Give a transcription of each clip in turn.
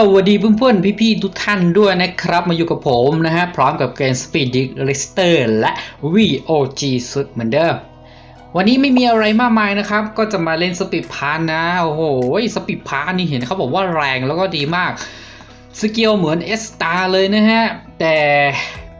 สวัสดีเพื่อนๆ พี่ๆ ทุกท่านด้วยนะครับ มาอยู่กับผมนะฮะ พร้อมกับเกม Speed d i g l i s t e r และ VOG สุดเหมือนเดิม วันนี้ไม่มีอะไรมากมายนะครับ ก็จะมาเล่นสปีดพานนะ โอ้โหสปีดพานนี่เห็นเขาบอกว่าแรงแล้วก็ดีมาก สกิลเหมือน S Star เลยนะฮะ แต่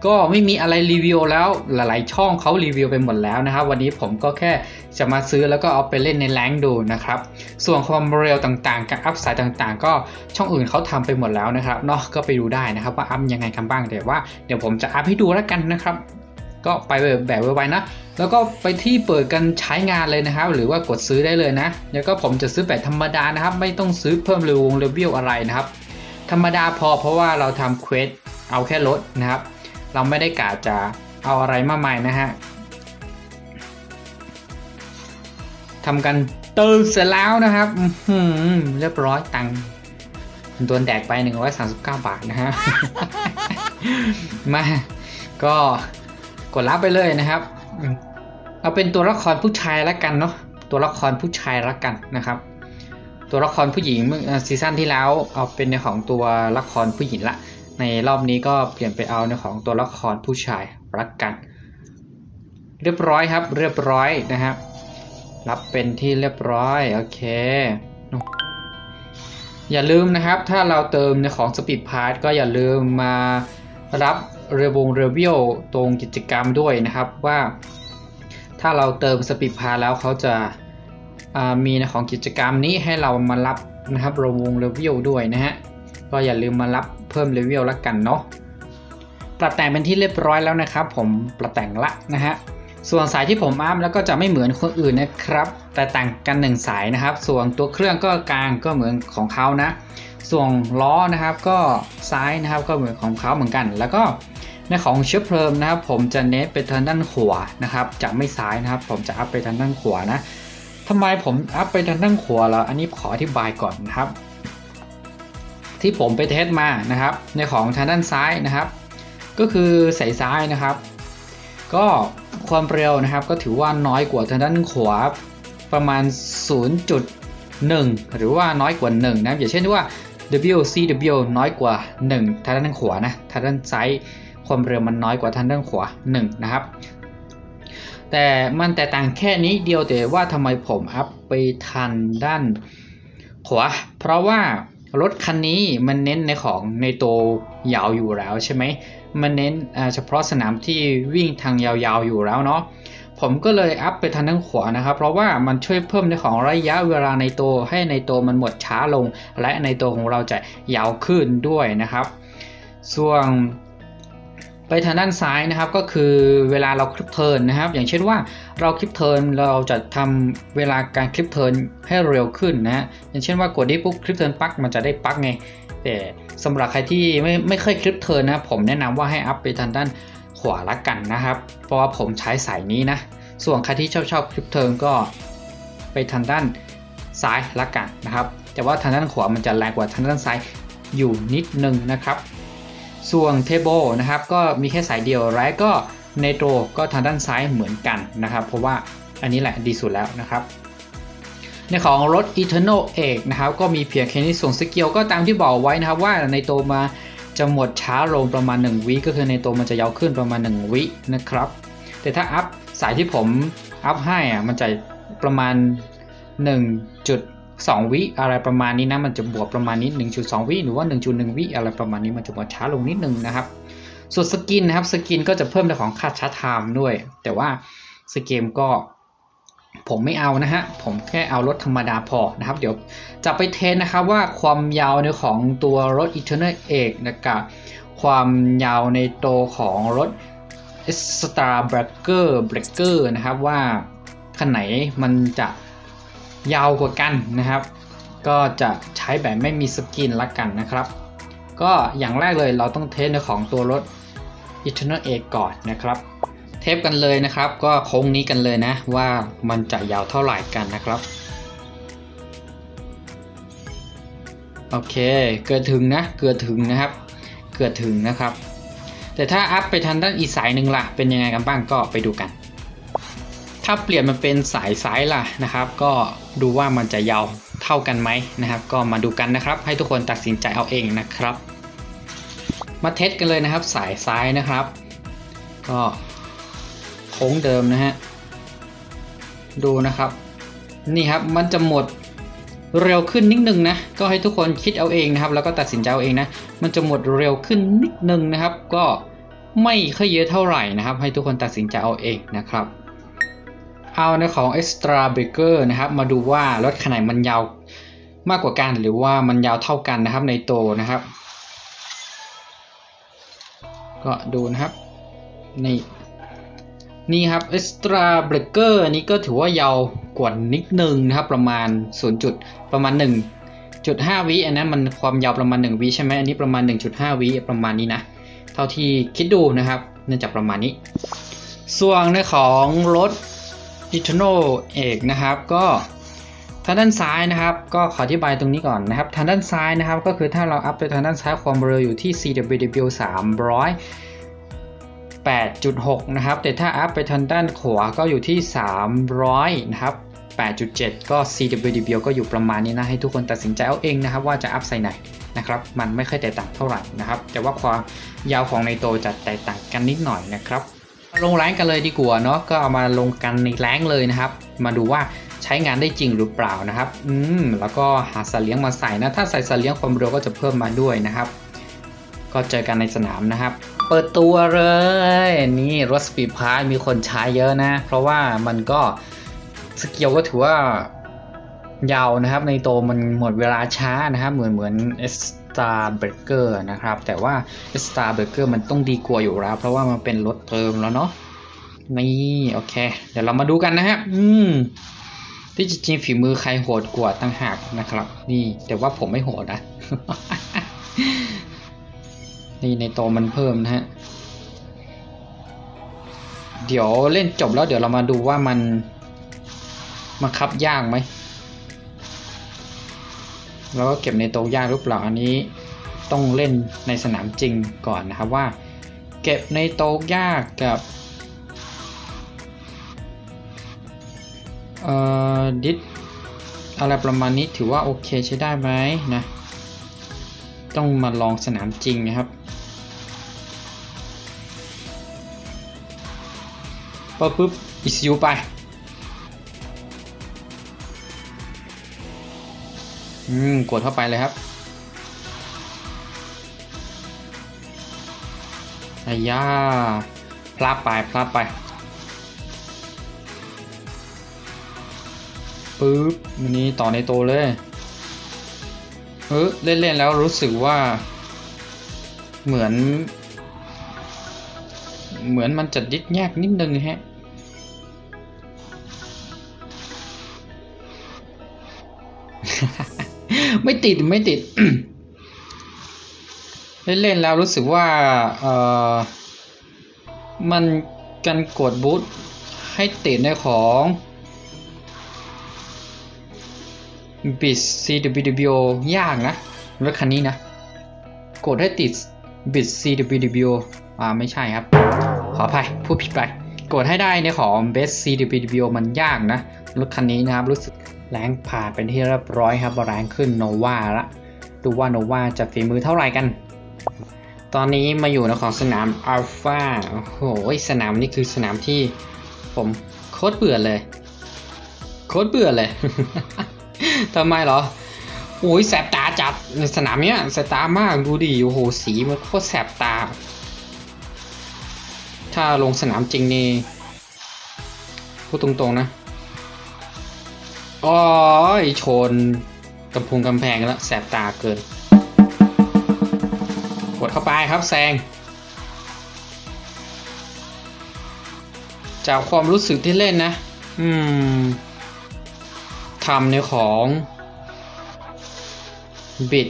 ก็ไม่มีอะไรรีวิวแล้วหลาย ๆ ช่องเขารีวิวไปหมดแล้วนะครับ วันนี้ผมก็แค่จะมาซื้อแล้วก็เอาไปเล่นในแรงดูนะครับ ส่วนความเร็วต่างๆ การอัพสายต่างๆ ก็ช่องอื่นเขาทำไปหมดแล้วนะครับเนาะก็ไปดูได้นะครับว่าอัพยังไงกันบ้างแต่ว่าเดี๋ยวผมจะอัพให้ดูแล้วกันนะครับ ก็ไปแบบไวๆนะ แล้วก็ไปที่เปิดกันใช้งานเลยนะครับ หรือว่ากดซื้อได้เลยนะแล้วก็ผมจะซื้อแบบธรรมดานะครับ ไม่ต้องซื้อเพิ่มเรวงเลเวลอะไรนะครับ ธรรมดาพอเพราะว่าเราทำเควสเอาแค่ลดนะครับ เราไม่ได้กะจะเอาอะไรมากมายนะฮะทำกันตื่นเสร็จแล้วนะครับเรียบร้อยตังค์โดนแดกไป 139 บาทนะฮะ มาก็กดรับไปเลยนะครับ เอาเป็นตัวละครผู้ชายละกันเนาะตัวละครผู้ชายละกันนะครับ ตัวละครผู้หญิงเมื่อซีซั่นที่แล้วเอาเป็นในของตัวละครผู้หญิงละ ในรอบนี้ก็เปลี่ยนไปเอาในของตัวละครผู้ชายรักกัน เรียบร้อยครับ เรียบร้อยนะครับรับเป็นที่เรียบร้อย โอเค อย่าลืมนะครับ ถ้าเราเติมในของสปีดพาร์ทก็อย่าลืมมารับเรวงเรเวลตรงกิจกรรมด้วยนะครับว่า ถ้าเราเติมสปีดพาร์ทแล้วเขาจะามีในของกิจกรรมนี้ให้เรามารับนะครับเรวงเรเวลด้วยนะฮะก็อย่าลืมมารับ เพิ่มเลเวลแล้วกันเนาะปรับแต่งเป็นที่เรียบร้อยแล้วนะครับ ผมปรับแต่งละนะฮะส่วนสายที่ผมอัพแล้วก็จะไม่เหมือนคนอื่นนะครับ แต่ต่างกันหนึ่งสายนะครับ ส่วนตัวเครื่องก็กลางก็เหมือนของเขานะ ส่วนล้อนะครับก็ซ้ายนะครับก็เหมือนของเขาเหมือนกัน แล้วก็ในของเชื้อเพลิงนะครับ ผมจะเน้นไปทางด้านขวานะครับจะไม่ซ้ายนะครับ ผมจะอัพไปทางด้านขวานะทำไมผมอัพไปทางด้านขวาล่ะอันนี้ขออธิบายก่อนนะครับ ที่ผมไปเทสมานะครับ ในของทางด้านซ้ายนะครับ ก็คือสายซ้ายนะครับ ก็ความเร็วนะครับ ก็ถือว่าน้อยกว่าทางด้านขวาประมาณ 0.1 หรือว่าน้อยกว่า 1 นะอย่างเช่นว่า WCW น้อยกว่า 1 ทางด้านขวานะทางด้านซ้ายความเร็วมันน้อยกว่าทางด้านขวา 1 นะครับ แต่มันแต่ต่างแค่นี้เดียวแต่ว่าทำไมผมอัพไปทางด้านขวา เพราะว่า รถคันนี้มันเน้นในของในตัวยาวอยู่แล้วใช่ไหมมันเน้นเฉพาะสนามที่วิ่งทางยาวๆอยู่แล้วเนาะผมก็เลยอัพไปทางด้านขวานะครับ เพราะว่ามันช่วยเพิ่มในของระยะเวลาในตัวให้ในตัวมันหมดช้าลง และในตัวของเราจะยาวขึ้นด้วยนะครับ ส่วน ไปทางด้านซ้ายนะครับก็คือเวลาเราคลิปเทิร์นนะครับ อย่างเช่นว่าเราคลิปเทิร์นเราจะทำเวลาการคลิปเทิร์นให้เร็วขึ้นนะอย่างเช่นว่ากดนี้ปุ๊บคลิปเทิร์นปักมันจะได้ปักไง แต่สำหรับใครที่ไม่ไม่เคยคลิปเทิร์นนะผมแนะนำว่าให้อัพไปทางด้านขวาละกันนะครับ เพราะว่าผมใช้สายนี้นะส่วนใครที่ชอบชอบคลิปเทิร์นก็ไปทางด้านซ้ายละกันนะครับ แต่ว่าทางด้านขวามันจะแรงกว่าทางด้านซ้ายอยู่นิดนึงนะครับ ส่วนเทเบิลนะครับก็มีแค่สายเดียวและก็เนโตรก็ทางด้านซ้ายเหมือนกันนะครับ เพราะว่าอันนี้แหละดีสุดแล้วนะครับ ในของรถ Eternal เอกนะครับก็มีเพียงแค่นี้ส่วนสกิลก็ตามที่บอกไว้นะครับว่าในโตมาจะหมดช้าลงประมาณ 1 วิก็คือในโตมันจะยาวขึ้นประมาณ 1 วินะครับ แต่ถ้าอัพสายที่ผมอัพให้อะมันจะประมาณ 2 วิอะไรประมาณนี้นะมันจะบวกประมาณนี้ 1.2 วิหรือว่า 1.1 วิอะไรประมาณนี้มันจะหมดช้าลงนิดนึงนะครับ ส่วนสกินนะครับสกินก็จะเพิ่มในของค่าช้าไทม์ด้วย แต่ว่าสเกมก็ผมไม่เอานะฮะ ผมแค่เอารถธรรมดาพอนะครับ เดี๋ยวจะไปเทสนะครับว่าความยาวในของตัวรถ Eternal เอกนะครับความยาวในตัวของรถ Star Breaker Breaker นะครับว่าคันไหนมันจะ ยาวกว่ากันนะครับ ก็จะใช้แบบไม่มีสกินละกันนะครับ ก็อย่างแรกเลยเราต้องเทสในของตัวรถ Eternal เอกก่อนนะครับ เทปกันเลยนะครับ ก็โค้งนี้กันเลยนะว่ามันจะยาวเท่าไหร่กันนะครับโอเค เกือบถึงนะ เกือบถึงนะครับ เกือบถึงนะครับ แต่ถ้าอัพไปทางด้านอีกสายหนึ่งล่ะ เป็นยังไงกันบ้างก็ไปดูกัน ถ้าเปลี่ยนมาเป็นสายซ้ายล่ะนะครับ ก็ดูว่ามันจะยาวเท่ากันไหมนะครับ ก็มาดูกันนะครับ ให้ทุกคนตัดสินใจเอาเองนะครับ มาเทสกันเลยนะครับ สายซ้ายนะครับ ก็โค้งเดิมนะฮะดูนะครับ นี่ครับมันจะหมดเร็วขึ้นนิดนึงนะ ก็ให้ทุกคนคิดเอาเองนะครับ แล้วก็ตัดสินใจเอาเองนะ มันจะหมดเร็วขึ้นนิดนึงนะครับ ก็ไม่ค่อยเยอะเท่าไหร่นะครับ ให้ทุกคนตัดสินใจเอาเองนะครับ เอาในของ Extra Breaker นะครับมาดูว่ารถขนาดมันยาวมากกว่ากันหรือว่ามันยาวเท่ากันนะครับในโตนะครับ ก็ดูนะครับนี่นี่ครับ Extra Breaker อันนี้ก็ถือว่ายาวกว่านิดนึงนะครับประมาณ 0. จุดประมาณ 1.5 วิอันนั้นมันความยาวประมาณ 1 วิใช่ไหมอันนี้ประมาณ 1.5 วิประมาณนี้นะ เท่าที่คิดดูนะครับ เนื่องจากประมาณนี้ ส่วนในของรถ Eternal เอกนะครับก็ทางด้านซ้ายนะครับ ก็ขออธิบายตรงนี้ก่อนนะครับทางด้านซ้ายนะครับ ก็คือถ้าเราอัพไปทางด้านซ้ายความเร็วอยู่ที่ CWW 300 8.6 นะครับ แต่ถ้าอัพไปทางด้านขวาก็อยู่ที่ 300 นะครับ 8.7 ก็ CWDB ก็อยู่ประมาณนี้นะ ให้ทุกคนตัดสินใจเอาเองนะครับ ว่าจะอัพไซไหนนะครับ มันไม่ค่อยแตกต่างเท่าไหร่นะครับ แต่ว่าความยาวของในโตจะแตกต่างกันนิดหน่อยนะครับ ลงแรงกันเลยดีกว่าเนาะก็เอามาลงกันในแรงเลยนะครับ มาดูว่าใช้งานได้จริงหรือเปล่านะครับ อืมแล้วก็หาสัตว์เลี้ยงมาใส่นะ ถ้าใส่สัตว์เลี้ยงความเร็วก็จะเพิ่มมาด้วยนะครับ ก็เจอกันในสนามนะครับ เปิดตัวเลย นี่รถสปีดพาร์มีคนใช้เยอะนะ เพราะว่ามันก็สเกิลก็ถือว่ายาวนะครับ ในโตมันหมดเวลาช้านะครับ เหมือนเหมือน Star Breaker นะครับ แต่ว่า Star Breaker มันต้องดีกว่าอยู่แล้ว เพราะว่ามันเป็นรถเติมแล้วเนาะนี่โอเค เดี๋ยวเรามาดูกันนะฮะอืมที่จริงฝีมือใครโหดกว่าตั้งหากนะครับ นี่แต่ว่าผมไม่โหดนะนี่ในโตมันเพิ่มนะฮะเดี๋ยวเล่นจบแล้วเดี๋ยวเรามาดูว่ามันมันคับยากไหม แล้วก็เก็บในโต๊ะยากหรือเปล่าอันนี้ต้องเล่นในสนามจริงก่อนนะครับว่า เก็บในโต๊ะยากกับเอ่อดิสอะไรประมาณนี้ถือว่าโอเคใช้ได้ไหมนะต้องมาลองสนามจริงนะครับปุ๊บปุ๊บอิซิวไป อืมกดเข้าไปเลยครับอายาพลาดไปพลาดไปปึ๊บวันนี้ต่อในโตเลย เออเล่นๆแล้วรู้สึกว่า เหมือน เหมือนมันจะดิดยากนิดนึงฮะ ไม่ติดไม่ติด เล่นๆแล้วรู้สึกว่าเออมันการกดบูทให้ติดในของบิด CWDBO ยากนะรถคันนี้นะ กดให้ติดบิด CWDBO อ่าไม่ใช่ครับ ขออภัยพูดผิดไป กดให้ได้ในของ Best CWBO มันยากนะ รถคันนี้นะครับ รู้สึกแรงผ่านเป็นที่เรียบร้อยครับแรงขึ้นโนวาละดูว่าโนวาจะฝีมือเท่าไหร่กัน ตอนนี้มาอยู่ในของสนามอัลฟาโอ้โหสนามนี้คือสนามที่ผมโคตรเบื่อเลย โคตรเบื่อเลยทำไมเหรอโอ้ยแสบตาจัดในสนามเนี้ยแสบตามากดูดิโอ้โหสีมันโคตรแสบตา ถ้าลงสนามจริงนี่พูดตรงๆนะ อ๋อชนกำพุงกำแพงแล้วแสบตาเกิน กดเข้าไปครับแซง จากความรู้สึกที่เล่นนะ อืมทำในของบิด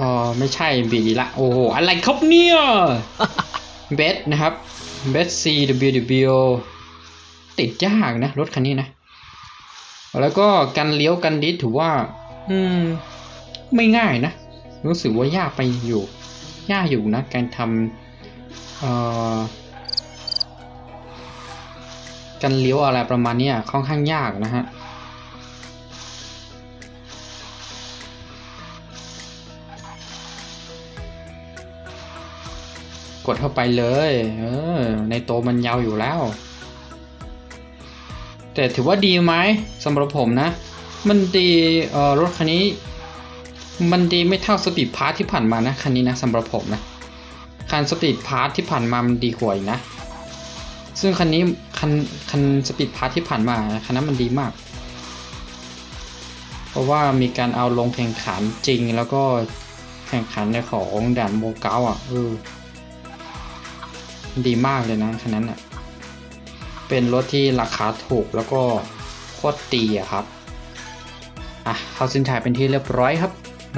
อ๋อ ไม่ใช่บิดอีละ โอ้โห อะไรครับเนี่ยเบสนะครับเบส CWW ติดยากนะ รถคันนี้นะ แล้วก็การเลี้ยวกันดิสถือว่า อืม ไม่ง่ายนะ รู้สึกว่ายากไปอยู่ ยากอยู่นะ การทำการเลี้ยวอะไรประมาณนี้ค่อนข้างยากนะฮะกดเข้าไปเลย เออ ในโตมันยาวอยู่แล้ว แต่ถือว่าดีไหมสำหรับผมนะ มันดีเอ่อรถคันนี้ มันดีไม่เท่าสปีดพาร์ทที่ผ่านมานะคันนี้นะสำหรับผมนะคันสปีดพาร์ทที่ผ่านมามันดีกว่าอีกนะ ซึ่งคันนี้คันคันสปีดพาร์ทที่ผ่านมาคันนั้นมันดีมาก เพราะว่ามีการเอาลงแข่งขันจริงแล้วก็แข่งขันในของด่านโมเกาอะเออดีมากเลยนะคันนั้นอะ เป็นรถที่ราคาถูกแล้วก็โคตรดีอะครับ อะเข้าเส้นชัยเป็นที่เรียบร้อยครับ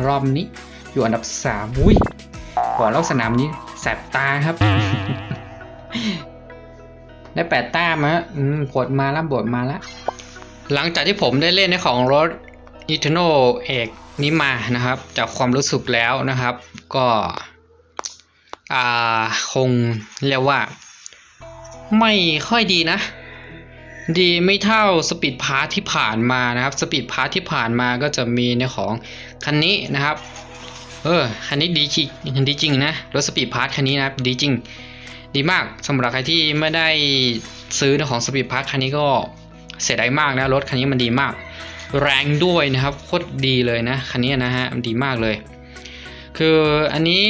รอบนี้อยู่อันดับสามอุ้ยก่อนรอบสนามนี้แสบตาครับ ได้แปดต้มฮะอืมบทมาแล้วบทมาแล้ว หลังจากที่ผมได้เล่นในของรถ e t e r n a l เอกนี้มานะครับ จากความรู้สึกแล้วนะครับ ก็ อ่า คงเรียกว่า ไม่ค่อยดีนะ ดีไม่เท่าสปีดพาร์ทที่ผ่านมานะครับสปีดพาร์ทที่ผ่านมาก็จะมีในของคันนี้นะครับ เออคันนี้ดีจริงดีจริงนะรถสปีดพาร์ทคันนี้นะครับดีจริง ดีมากสำหรับใครที่ไม่ได้ซื้อในของสปีดพาร์ทคันนี้ก็เสียดายมากนะรถคันนี้มันดีมาก แรงด้วยนะครับโคตรดีเลยนะคันนี้นะฮะมันดีมากเลย คืออันนี้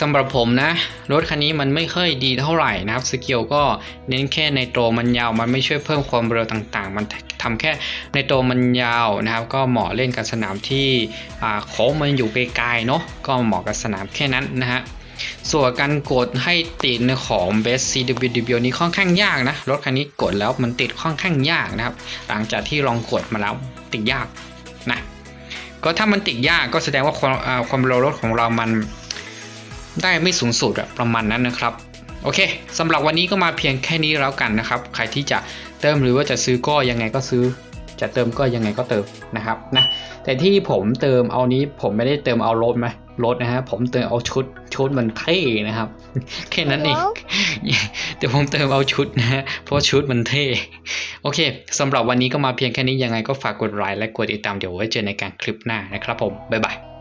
สำหรับผมนะ รถคันนี้มันไม่ค่อยดีเท่าไหร่นะครับสกิลก็เน้นแค่ในตัวมันยาว มันไม่ช่วยเพิ่มความเร็วต่างๆ มันทำแค่ในตัวมันยาวนะครับ ก็เหมาะเล่นกับสนามที่โค้งมันอยู่ไกลๆเนาะก็เหมาะกับสนามแค่นั้นนะฮะส่วนการกดให้ติดในของ Best CWDB นี้ค่อนข้างยากนะ รถคันนี้กดแล้วมันติดค่อนข้างยากนะครับ หลังจากที่ลองกดมาแล้วติดยากนะ ก็ถ้ามันติดยากก็แสดงว่าความอ่าความเร็วรถของเรามัน ได้ไม่สูงสุดอะประมาณนั้นนะครับ โอเคสำหรับวันนี้ก็มาเพียงแค่นี้แล้วกันนะครับ ใครที่จะเติมหรือว่าจะซื้อก็ยังไงก็ซื้อ จะเติมก็ยังไงก็เติมนะครับนะแต่ที่ผมเติมเอานี้ผมไม่ได้เติมเอารถไหมรถนะฮะผมเติมเอาชุดชุดมันเท่นะครับ แค่นั้นเองแต่ผมเติมเอาชุดนะฮะเพราะชุดมันเท่โอเคสำหรับวันนี้ก็มาเพียงแค่นี้ยังไงก็ฝากกดไลค์และกดติดตามเดี๋ยวไว้เจอในการคลิปหน้านะครับผมบ๊ายบาย